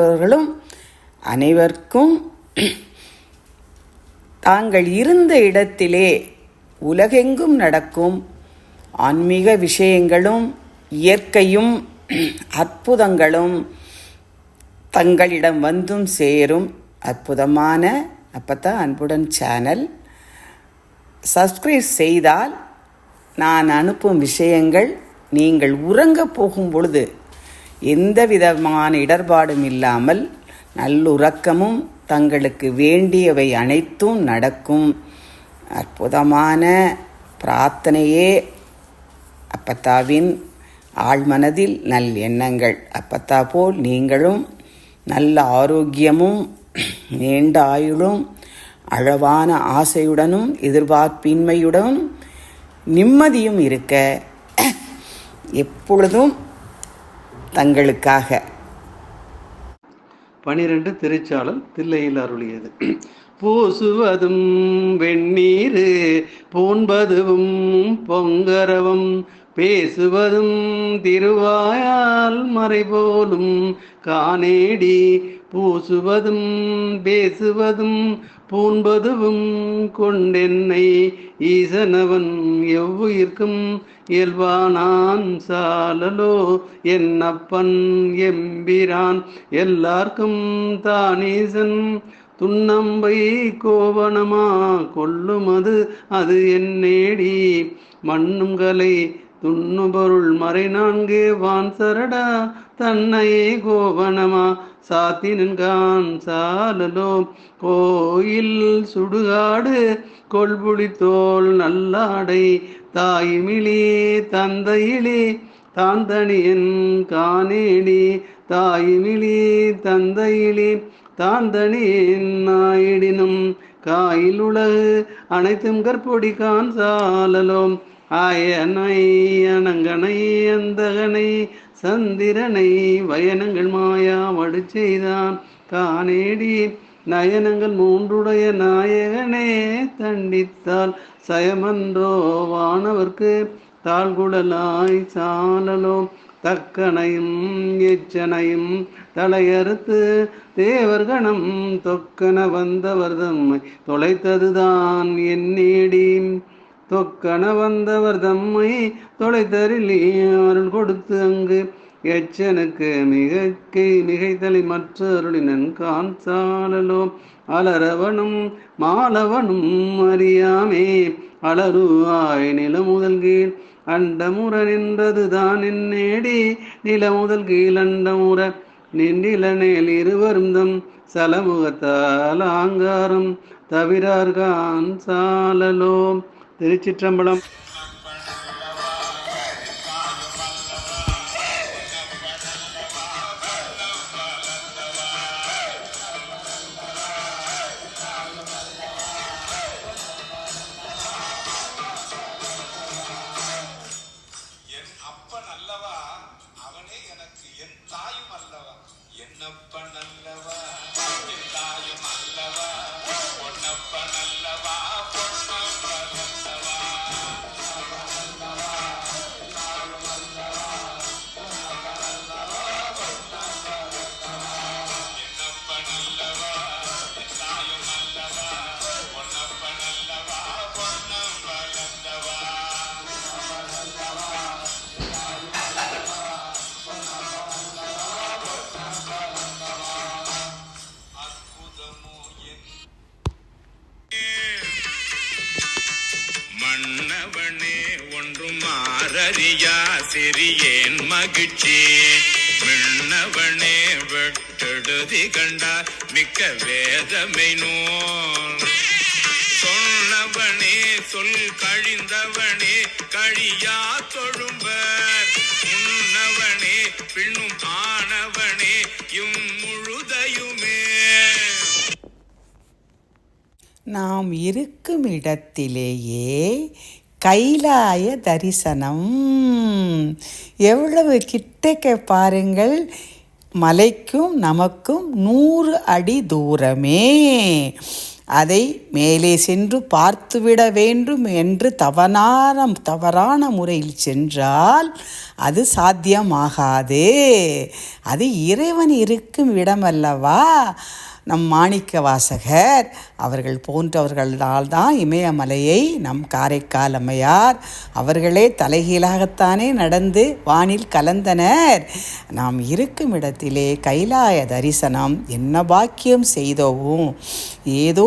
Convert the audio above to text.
அவர்களும் அனைவருக்கும் தாங்கள் இருந்த இடத்திலே உலகெங்கும் நடக்கும் ஆன்மீக விஷயங்களும் இயற்கையும் அற்புதங்களும் தங்களிடம் வந்தும் சேரும். அற்புதமான அப்பத்தான் அன்புடன் சேனல் சப்ஸ்கிரைப் செய்தால் நான் அனுப்பும் விஷயங்கள் நீங்கள் உறங்க போகும் பொழுது எந்த விதமான இடர்பாடும் இல்லாமல் நல்லுறக்கமும் தங்களுக்கு வேண்டியவை அனைத்தும் நடக்கும். அற்புதமான பிரார்த்தனையே அப்பத்தாவின் ஆழ்மனதில் நல் எண்ணங்கள். அப்பத்தா போல் நீங்களும் நல்ல ஆரோக்கியமும் நீண்ட ஆயுளும் அழவான ஆசையுடனும் எதிர்பார்ப்பின்மையுடனும் நிம்மதியும் இருக்க. எப்பொழுதும் தங்களுக்காக. பனிரெண்டு திருச்சாளல் தில்லையில் அருளியது. பூசுவதும் வெந்நீர் பூண்பதுவும் பொங்கரவும் பேசுவதும் திருவாயால் மறைபோலும் காணேடி பூசுவதும் பேசுவதும் பூண்பதுவும் கொண்டென்னை ஈசனவன் எவ்வுயிர்க்கும் இயல்பானான் சாலலோ என்னப்பன் எம்பிரான். எல்லார்க்கும் தானீசன் துண்ணம்பை கோவனமா கொல்லுமது அது என்னேடி? மண்ணும் கலை துண்ணுபொருள் மறை நான்கே வான் சரடா தன்னையே கோவனமா சாத்தினன்கான் சாலலோ. கோயில் சுடுகாடு கொள்புளி தோல் நல்லாடை தாய்மிழி தந்தையிலே தாந்தனியன் காணேடி தாய்மிழி தந்தையிலே தாந்தனியன் நாயிடினும் காயில் உலகு அனைத்தும் கற்பொடி கான் சாலலோம் ஆயனை அனங்கனை அந்தகனை சந்திரனை வயனங்கள் மாயா வடு செய்தான் தானேடி. நயனங்கள் மூன்றுடைய நாயகனே தண்டித்தால் சயமன்றோ வானவர்க்கு. தாழ்குடலாய் சாலலோ தக்கனையும் எச்சனையும் தலையறுத்து தேவர்கணம் தொக்கன வந்தவர் தம்மை தொலைத்ததுதான் என்னேடி தொக்கன வந்தவர் தம்மை தொலைத்தரில் அருள் கொடுத்து அங்கு எச்சனுக்கு மிகக்கை மிகைத்தலை மற்ற அருளினன் கான் அலரவனும் மாலவனும் அறியாமே அலருவாய் நில முதல் கீழ் அண்டமுற நின்றது தான் நேடி. நில முதல் கீழ் அண்டமுற நின்றிலனேல் இருவரும் தம் சலமுகத்தால் ஆங்காரம் தவிரார்கான் சாலலோம் திருச்சிற்றம்பலம். ஒன்றும் சிறியேன் மகிழ்ச்சி. மின்னவனே வெட்டெடுதி கண்டார் மிக்க வேதமை நூல். சொன்னவனே சொல் கழிந்தவனே கழியா தொழும்பர். உன்னவனே பின்னும் ஆனவனே இம் முழுதையுமே. நாம் இருக்கும் இடத்திலேயே கைலாய தரிசனம். எவ்வளவு கிட்டக்க பாருங்கள். மலைக்கும் நமக்கும் நூறு அடி தூரமே. அதை மேலே சென்று பார்த்துவிட வேண்டும் என்று தவறான தவறான முறையில் சென்றால் அது சாத்தியமாகாது. அது இறைவன் இருக்கும் இடமல்லவா? நம் மாணிக்க வாசகர் அவர்கள் போன்றவர்களால் தான் இமயமலையை நம் காரைக்கால் அம்மையார் அவர்களே தலைகீழாகத்தானே நடந்து வானில் கலந்தனர். நாம் இருக்கும் இடத்திலே கைலாய தரிசனம் என்ன பாக்கியம் செய்தோவும்? ஏதோ